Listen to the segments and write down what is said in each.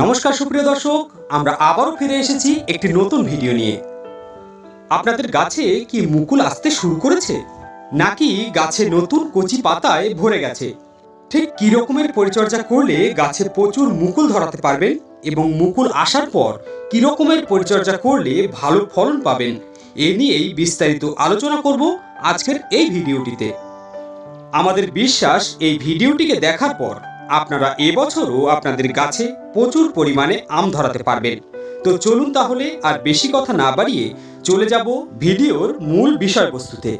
নমস্কার সুপ্রিয় দর্শক, আমরা আবারও ফিরে এসেছি একটি নতুন ভিডিও নিয়ে। আপনাদের গাছে কি মুকুল আসতে শুরু করেছে? নাকি গাছে নতুন কচি পাতায় ভরে গেছে? ঠিক কি রকমের পরিচর্যা করলে গাছে প্রচুর মুকুল ধরাতে পারবেন? এবং মুকুল আসার পর কি রকমের পরিচর্যা করলে ভালো ফলন পাবেন? এ নিয়েই বিস্তারিত আলোচনা করব আজকের এই ভিডিওটিতে। আমাদের বিশ্বাস এই ভিডিওটিকে দেখার পর আপনারা এবছরও আপনাদের গাছে প্রচুর পরিমাণে আম ধরাতে পারবেন। তো চলুন তাহলে আর বেশি কথা না বাড়িয়ে চলে যাব ভিডিওর মূল বিষয়বস্তুতে।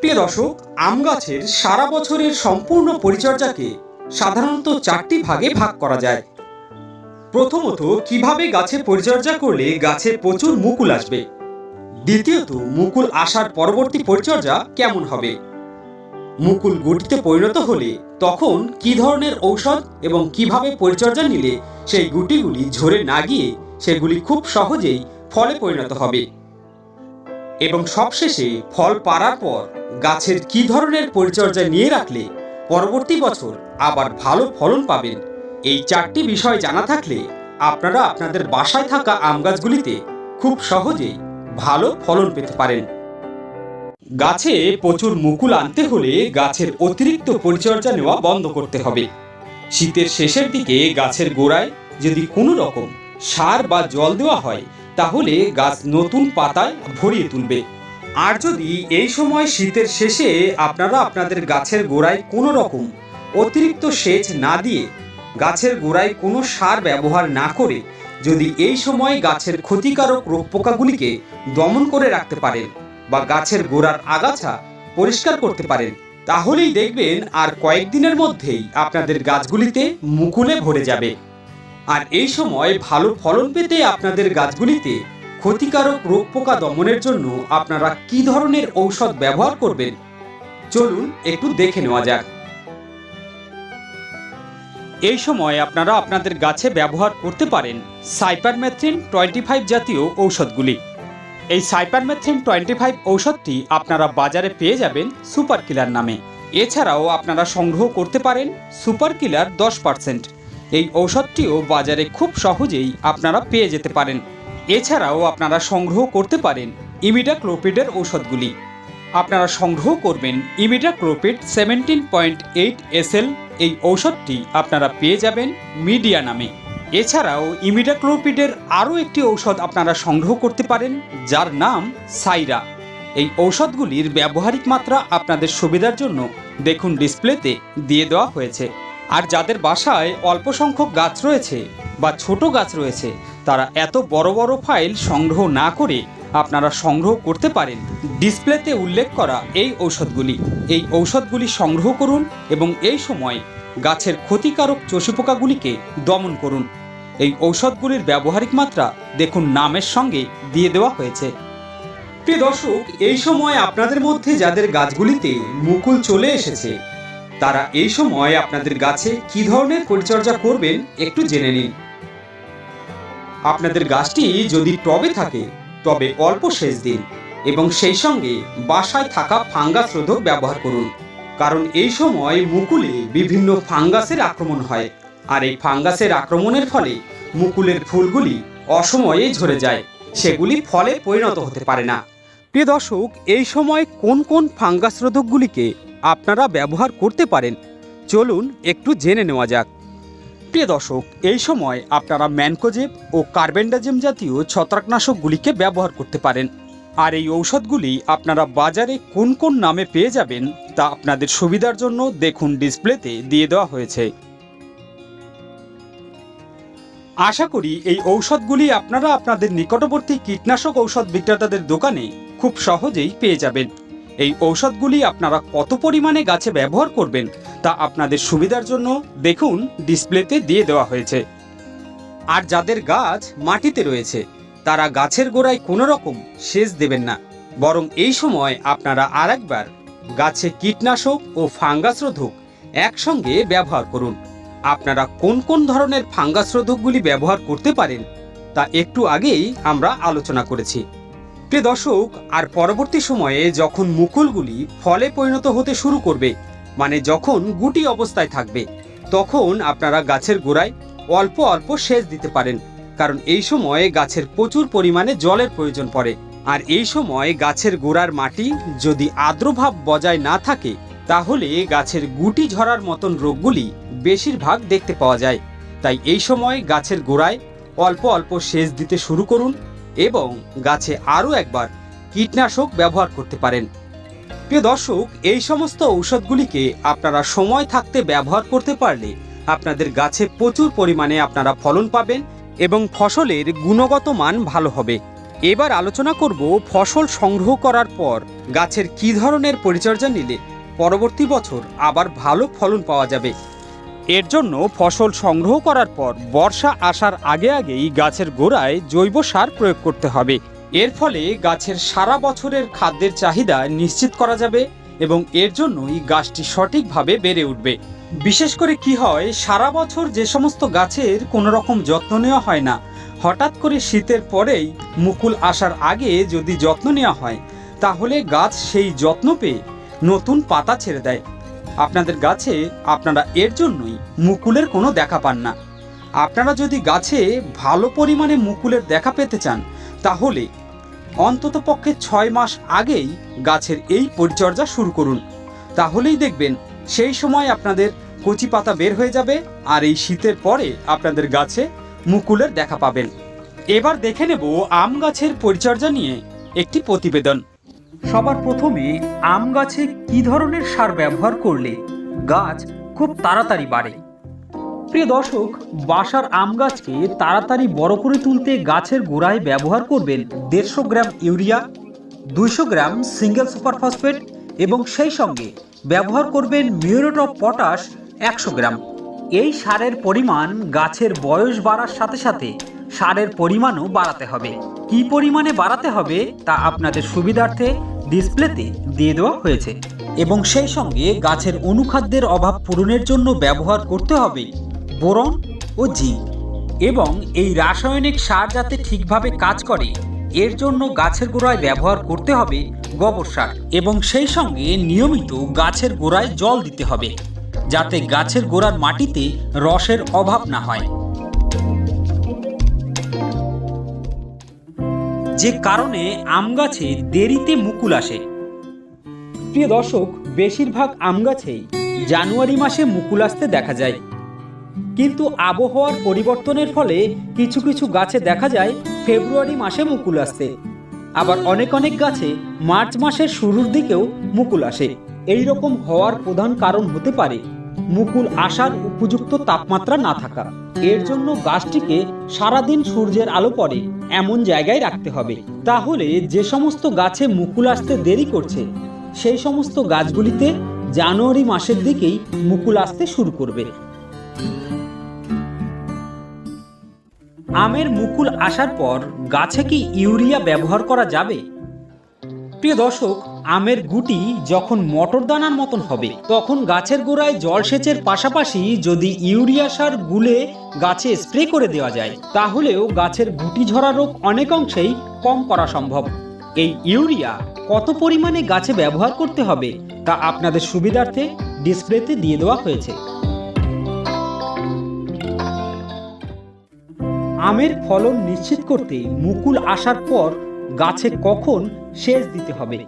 প্রিয় দর্শক, আম গাছের সারা বছরের সম্পূর্ণ পরিচর্যাকে সাধারণত চারটি ভাগে ভাগ করা যায়। প্রথমত, কীভাবে গাছের পরিচর্যা করলে গাছে প্রচুর মুকুল আসবে? দ্বিতীয়ত, মুকুল আসার পরবর্তী পরিচর্যা কেমন হবে? মুকুল গুটিতে পরিণত হলে তখন কি ধরনের ঔষধ এবং কীভাবে পরিচর্যা নিলে সেই গুটিগুলি ঝরে না গিয়ে সেগুলি খুব সহজেই ফলে পরিণত হবে? এবং সবশেষে ফল পাড়ার পর গাছের কি ধরনের পরিচর্যা নিয়ে রাখলে পরবর্তী বছর আবার ভালো ফলন পাবেন? এই চারটি বিষয় জানা থাকলে আপনারা আপনাদের বাসায় থাকা আম গাছগুলিতে খুব সহজেই ভালো ফলন পেতে পারেন। গাছে প্রচুর মুকুল আনতে হলে গাছের অতিরিক্ত পরিচর্যা নেওয়া বন্ধ করতে হবে। শীতের শেষের দিকে গাছের গোড়ায় যদি কোনো রকম সার বা জল দেওয়া হয়, তাহলে গাছ নতুন পাতায় ভরিয়ে তুলবে। আর যদি এই সময় শীতের শেষে আপনারা আপনাদের গাছের গোড়ায় কোনো রকম অতিরিক্ত সেচ না দিয়ে গাছের গোড়ায় কোনো সার ব্যবহার না করে যদি এই সময় গাছের ক্ষতিকারক রোগ পোকাগুলিকে দমন করে রাখতে পারেন। বা গাছের গোড়ার আগাছা পরিষ্কার করতে পারেন, তাহলেই দেখবেন আর কয়েকদিনের মধ্যেই আপনাদের গাছগুলিতে মুকুলে ভরে যাবে। আর এই সময় ভালো ফলন পেতে আপনাদের গাছগুলিতে ক্ষতিকারক রোগ পোকা দমনের জন্য আপনারা কি ধরনের ঔষধ ব্যবহার করবেন? চলুন একটু দেখে নেওয়া যাক। এই সময় আপনারা আপনাদের গাছে ব্যবহার করতে পারেন সাইপারমেথ্রিন টোয়েন্টি ফাইভ জাতীয় ঔষধগুলি। এই সাইপারমেথ্রিন টোয়েন্টি ফাইভ ঔষধটি আপনারা বাজারে পেয়ে যাবেন সুপার কিলার নামে। এছাড়াও আপনারা সংগ্রহ করতে পারেন সুপার কিলার দশ পার্সেন্ট। এই ঔষধটিও বাজারে খুব সহজেই আপনারা পেয়ে যেতে পারেন। এছাড়াও আপনারা সংগ্রহ করতে পারেন ইমিডাক্লোপিডের ঔষধগুলি। আপনারা সংগ্রহ করবেন imidacloprid seventeen point eight SL. এই ঔষধটি আপনারা পেয়ে যাবেন মিডিয়া নামে। এছাড়াও ইমিডাক্লোপিডের আরও একটি ঔষধ আপনারা সংগ্রহ করতে পারেন, যার নাম সাইরা। এই ঔষধগুলির ব্যবহারিক মাত্রা আপনাদের সুবিধার জন্য দেখুন ডিসপ্লেতে দিয়ে দেওয়া হয়েছে। আর যাদের বাসায় অল্প সংখ্যক গাছ রয়েছে বা ছোট গাছ রয়েছে, তারা এত বড় বড় ফাইল সংগ্রহ না করে আপনারা সংগ্রহ করতে পারেন। ডিসপ্লেতে উল্লেখ করা এই ঔষধগুলি। এই ঔষধগুলি সংগ্রহ করুন এবং এই সময় গাছের ক্ষতিকারক চষি পোকাগুলিকে দমন করুন। এই ঔষধগুলির ব্যবহারিক মাত্রা দেখুন নামের সঙ্গে দিয়ে দেওয়া হয়েছে। প্রিয় দর্শক, এই সময় আপনাদের মধ্যে যাদের গাছগুলিতে মুকুল চলে এসেছে, তারা এই সময় আপনাদের গাছে কি ধরনের পরিচর্যা করবেন একটু জেনে নিন। আপনাদের গাছটি যদি টবে থাকে তবে অল্প সেচ দিন এবং সেই সঙ্গে বাসায় থাকা ফাঙ্গাস রোধক ব্যবহার করুন। কারণ এই সময় মুকুলে বিভিন্ন ফাঙ্গাসের আক্রমণ হয়। আর এই ফাঙ্গাসের আক্রমণের ফলে মুকুলের ফুলগুলি অসময়ে ঝরে যায়। সেগুলি ফলে পরিণত হতে পারে না। প্রিয় দর্শক, এই সময় কোন কোন ফাঙ্গাস রোধকগুলিকে আপনারা ব্যবহার করতে পারেন? চলুন একটু জেনে নেওয়া যাক। প্রিয় দর্শক, এই সময় আপনারা ম্যানকোজেব ও কার্বেন্ডাজেম জাতীয় ছত্রাকনাশকগুলিকে ব্যবহার করতে পারেন। আর এই ঔষধগুলি আপনারা বাজারে কোন কোন নামে পেয়ে যাবেন তা আপনাদের সুবিধার জন্য দেখুন ডিসপ্লেতে দিয়ে দেওয়া হয়েছে। আশা করি এই ঔষধগুলি আপনারা আপনাদের নিকটবর্তী কীটনাশক ঔষধ বিক্রেতাদের দোকানে খুব সহজেই পেয়ে যাবেন। এই ঔষধগুলি আপনারা কত পরিমাণে গাছে ব্যবহার করবেন তা আপনাদের সুবিধার জন্য দেখুন ডিসপ্লেতে দিয়ে দেওয়া হয়েছে। আর যাদের গাছ মাটিতে রয়েছে, তারা গাছের গোড়ায় কোনো রকম সেচ দেবেন না। বরং এই সময় আপনারা আরেকবার গাছে কীটনাশক ও ফাঙ্গাস রোধক একসঙ্গে ব্যবহার করুন। আপনারা কোন কোন ধরনের ফাঙ্গাস রোধকগুলি ব্যবহার করতে পারেন, তা একটু আগেই আমরা আলোচনা করেছি। প্রিয় দর্শক, আর পরবর্তী সময়ে যখন মুকুলগুলি ফলে পরিণত হতে শুরু করবে মানে যখন গুটি অবস্থায় থাকবে, তখন আপনারা গাছের গোড়ায় অল্প অল্প সেচ দিতে পারেন। কারণ এই সময়ে গাছের প্রচুর পরিমাণে জলের প্রয়োজন পড়ে। আর এই সময় গাছের গোড়ার মাটি যদি আর্দ্রভাব বজায় না থাকে, তাহলে গাছের গুটি ঝরার মতন রোগগুলি বেশিরভাগ দেখতে পাওয়া যায়। তাই এই সময় গাছের গোড়ায় অল্প অল্প সেচ দিতে শুরু করুন। এবং গাছে আরও একবার কীটনাশক ব্যবহার করতে পারেন। প্রিয় দর্শক, এই সমস্ত ঔষধগুলিকে আপনারা সময় থাকতে ব্যবহার করতে পারলে আপনাদের গাছে প্রচুর পরিমাণে আপনারা ফলন পাবেন এবং ফসলের গুণগত মান ভালো হবে। এবার আলোচনা করব ফসল সংগ্রহ করার পর গাছের কি ধরনের পরিচর্যা নিলে পরবর্তী বছর আবার ভালো ফলন পাওয়া যাবে। এর জন্য ফসল সংগ্রহ করার পর বর্ষা আসার আগে আগেই গাছের গোড়ায় জৈব সার প্রয়োগ করতে হবে। এর ফলে গাছের সারা বছরের খাদ্যের চাহিদা নিশ্চিত করা যাবে এবং এর জন্যই গাছটি সঠিকভাবে বেড়ে উঠবে। বিশেষ করে কি হয়, সারা বছর যে সমস্ত গাছের কোনো রকম যত্ন নেওয়া হয় না। হঠাৎ করে শীতের পরেই মুকুল আসার আগে যদি যত্ন নেওয়া হয়, তাহলে গাছ সেই যত্ন পেয়ে নতুন পাতা ছেড়ে দেয়। আপনাদের গাছে আপনারা এর জন্যই মুকুলের কোনো দেখা পান না। আপনারা যদি গাছে ভালো পরিমাণে মুকুলের দেখা পেতে চান, তাহলে অন্তত পক্ষে ছয় মাস আগেই গাছের এই পরিচর্যা শুরু করুন। তাহলেই দেখবেন সেই সময় আপনাদের কচি পাতা বের হয়ে যাবে আর এই শীতের পরে আপনাদের গাছে মুকুলের দেখা পাবেন। এবার দেখে নেব আম গাছের পরিচর্যা নিয়ে একটি প্রতিবেদন। সবার প্রথমে আম গাছে কি ধরনের সার ব্যবহার করলে গাছ খুব তাড়াতাড়ি বাড়ে? প্রিয় দর্শক, বাসার আম গাছকে তাড়াতাড়ি বড় করে তুলতে গাছের গোড়ায় ব্যবহার করবেন দেড়শো গ্রাম ইউরিয়া, দুইশো গ্রাম সিঙ্গেল সুপার ফসফেট এবং সেই সঙ্গে ব্যবহার করবেন মিউরেট অফ পটাশ একশো গ্রাম। এই সারের পরিমাণ গাছের বয়স বাড়ার সাথে সাথে সারের পরিমাণও বাড়াতে হবে। কি পরিমাণে বাড়াতে হবে তা আপনাদের সুবিধার্থে ডিসপ্লেতে দিয়ে দেওয়া হয়েছে। এবং সেই সঙ্গে গাছের অনুখাদ্যের অভাব পূরণের জন্য ব্যবহার করতে হবে বোরন ও জিঙ্ক। এবং এই রাসায়নিক সার যাতে ঠিকভাবে কাজ করে, এর জন্য গাছের গোড়ায় ব্যবহার করতে হবে গোবর সার। এবং সেই সঙ্গে নিয়মিত গাছের গোড়ায় জল দিতে হবে, যাতে গাছের গোড়ার মাটিতে রসের অভাব না হয়। যে কারণে আম গাছে দেরিতে মুকুল আসে। প্রিয় দর্শক, বেশিরভাগ আম গাছেই জানুয়ারি মাসে মুকুল আসতে দেখা যায়। কিন্তু আবহাওয়ার পরিবর্তনের ফলে কিছু কিছু গাছে দেখা যায় ফেব্রুয়ারি মাসে মুকুল আসতে। আবার অনেক অনেক গাছে মার্চ মাসের শুরুর দিকেও মুকুল আসে। এই রকম হওয়ার প্রধান কারণ হতে পারে মুকুল আসার উপযুক্ত তাপমাত্রা না থাকা। এর জন্য গাছটিকে সারাদিন সূর্যের আলো পড়ে এমন জায়গায় রাখতে হবে। তাহলে যে সমস্ত গাছে মুকুল আসতে দেরি করছে, সেই সমস্ত গাছগুলিতে জানুয়ারি মাসের দিকেই মুকুল আসতে শুরু করবে। আমের মুকুল আসার পর গাছে কি ইউরিয়া ব্যবহার করা যাবে? প্রিয় দর্শক আমের গুটি যখন মটর দানার মতন হবে, তখন গাছের গোড়ায় জলসেচের পাশাপাশি যদি ইউরিয়া সার গুলে গাছে স্প্রে করে দেওয়া যায়, তাহলেও গাছের গুটি ঝরা রোগ অনেক অংশেই কম করা সম্ভব। এই ইউরিয়া কত পরিমাণে গাছে ব্যবহার করতে হবে, তা আপনাদের সুবিধার্থে ডিসপ্লেতে দিয়ে দেওয়া হয়েছে। আমের ফলন নিশ্চিত করতে মুকুল আসার পর গাছে কখন সেচ দিতে হবে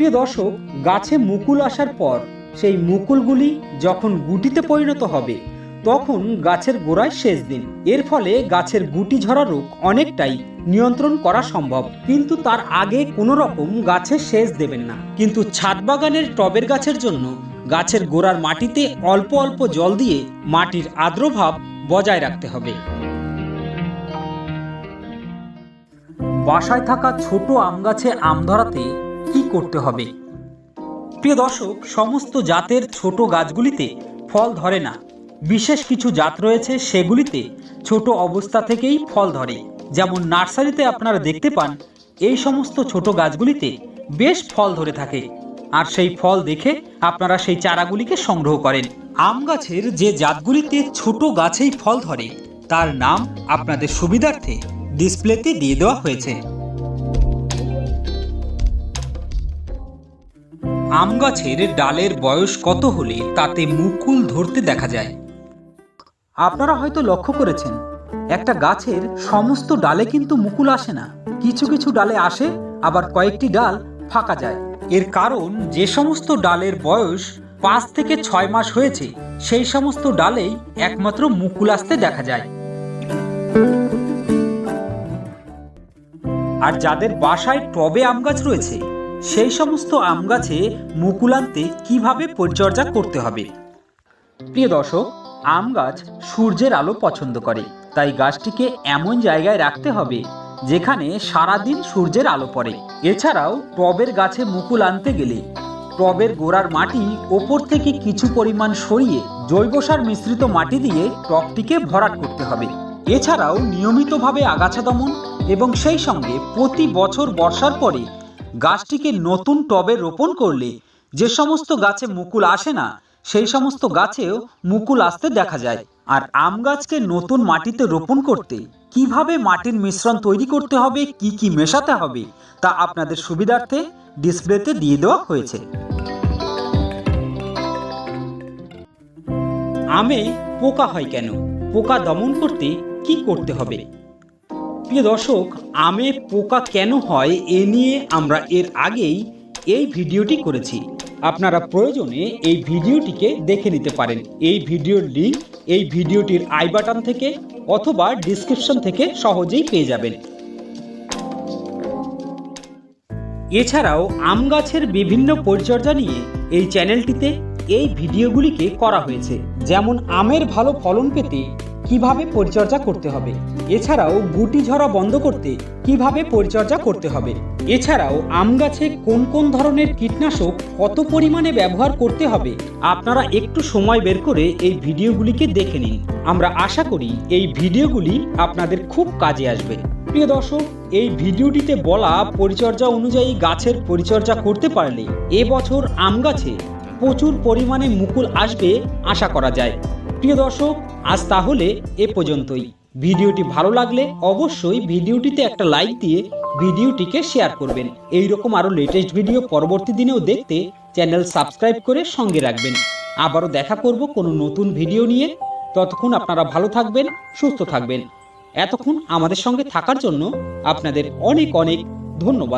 প্রিয় দর্শক, গাছে মুকুল আসার পর সেই মুকুলগুলি যখন গুটিতে পরিণত হবে, তখন গাছের গোড়ায় সেচ দিন। এর ফলে গাছের গুটি ঝরা রোগ অনেকটাই নিয়ন্ত্রণ করা সম্ভব। কিন্তু তার আগে কোনো রকম গাছে সেচ দেবেন না। কিন্তু ছাদ বাগানের টবের গাছের জন্য গাছের গোড়ার মাটিতে অল্প অল্প জল দিয়ে মাটির আর্দ্রভাব বজায় রাখতে হবে। বাসায় থাকা ছোট আম গাছে আম ধরাতে কি করতে হবে? প্রিয় দর্শক, সমস্ত জাতের ছোট গাছগুলিতে ফল ধরে না। বিশেষ কিছু জাত রয়েছে, সেগুলিতে ছোট অবস্থা থেকেই ফল ধরে। যেমন নার্সারিতে আপনারা দেখতে পান, এই সমস্ত ছোট গাছগুলিতে বেশ ফল ধরে থাকে। আর সেই ফল দেখে আপনারা সেই চারাগুলিকে সংগ্রহ করেন। আম গাছের যে জাতগুলিতে ছোট গাছেই ফল ধরে, তার নাম আপনাদের সুবিধার্থে ডিসপ্লেতে দিয়ে দেওয়া হয়েছে। আম গাছের ডালের বয়স কত হলে তাতে মুকুল ধরতে দেখা যায়? আপনারা হয়তো লক্ষ্য করেছেন, একটা গাছের সমস্ত ডালে কিন্তু মুকুল আসে না। কিছু কিছু ডালে আসে, আবার কয়েকটি ডাল ফাঁকা যায়। এর কারণ, যে সমস্ত ডালের বয়স পাঁচ থেকে ছয় মাস হয়েছে, সেই সমস্ত ডালেই একমাত্র মুকুল আসতে দেখা যায়। আর যাদের বাসায় টবে আম গাছ রয়েছে সেই সমস্ত আম গাছে মুকুল আনতে কীভাবে পরিচর্যা করতে হবে? প্রিয় দর্শক, আম গাছ সূর্যের আলো পছন্দ করে, তাই গাছটিকে এমন জায়গায় রাখতে হবে যেখানে সারাদিন সূর্যের আলো পড়ে। এছাড়াও টবের গাছে মুকুল আনতে গেলে টবের গোড়ার মাটি ওপর থেকে কিছু পরিমাণ সরিয়ে জৈব সার মিশ্রিত মাটি দিয়ে টবটিকে ভরাট করতে হবে। এছাড়াও নিয়মিতভাবে আগাছা দমন এবং সেই সঙ্গে প্রতি বছর বর্ষার পরে গাছটিকে নতুন টবে রোপণ করলে যে সমস্ত গাছে মুকুল আসে না, সেই সমস্ত গাছেও মুকুল আসতে দেখা যায়। আর আম গাছকে নতুন মাটিতে রোপণ করতে কীভাবে মাটির মিশ্রণ তৈরি করতে হবে, কি কি মেশাতে হবে, তা আপনাদের সুবিধার্থে ডিসপ্লেতে দিয়ে দেওয়া হয়েছে। আমে পোকা হয় কেন? পোকা দমন করতে কি করতে হবে? প্রিয় দর্শক, আমে পোকা কেন হয় এ নিয়ে আমরা এর আগেই এই ভিডিওটি করেছি। আপনারা প্রয়োজনে এই ভিডিওটিকে দেখে নিতে পারেন। এই ভিডিওর লিঙ্ক এই ভিডিওটির আই বাটন থেকে অথবা ডিসক্রিপশন থেকে সহজেই পেয়ে যাবেন। এছাড়াও আম গাছের বিভিন্ন পরিচর্যা নিয়ে এই চ্যানেলটিতে এই ভিডিওগুলিকে করা হয়েছে। যেমন, আমের ভালো ফলন পেতে কীভাবে পরিচর্যা করতে হবে। এছাড়াও গুটি ঝরা বন্ধ করতে কীভাবে পরিচর্যা করতে হবে? এছাড়াও আম গাছে কোন কোন ধরনের কীটনাশক কত পরিমাণে ব্যবহার করতে হবে? আপনারা একটু সময় বের করে এই ভিডিওগুলিকে দেখে নিন। আমরা আশা করি এই ভিডিওগুলি আপনাদের খুব কাজে আসবে। প্রিয় দর্শক, এই ভিডিওটিতে বলা পরিচর্যা অনুযায়ী গাছের পরিচর্যা করতে পারলে এবছর আম গাছে প্রচুর পরিমাণে মুকুল আসবে আশা করা যায়। প্রিয় দর্শক, আজ তাহলে এ পর্যন্তই। ভিডিওটি ভালো লাগলে অবশ্যই ভিডিওটিতে একটা লাইক দিয়ে ভিডিওটিকে শেয়ার করবেন। এই রকম আরও লেটেস্ট ভিডিও পরবর্তী দিনেও দেখতে চ্যানেল সাবস্ক্রাইব করে সঙ্গে রাখবেন। আবারও দেখা করব কোনো নতুন ভিডিও নিয়ে। ততক্ষণ আপনারা ভালো থাকবেন, সুস্থ থাকবেন। এতক্ষণ আমাদের সঙ্গে থাকার জন্য আপনাদের অনেক অনেক ধন্যবাদ।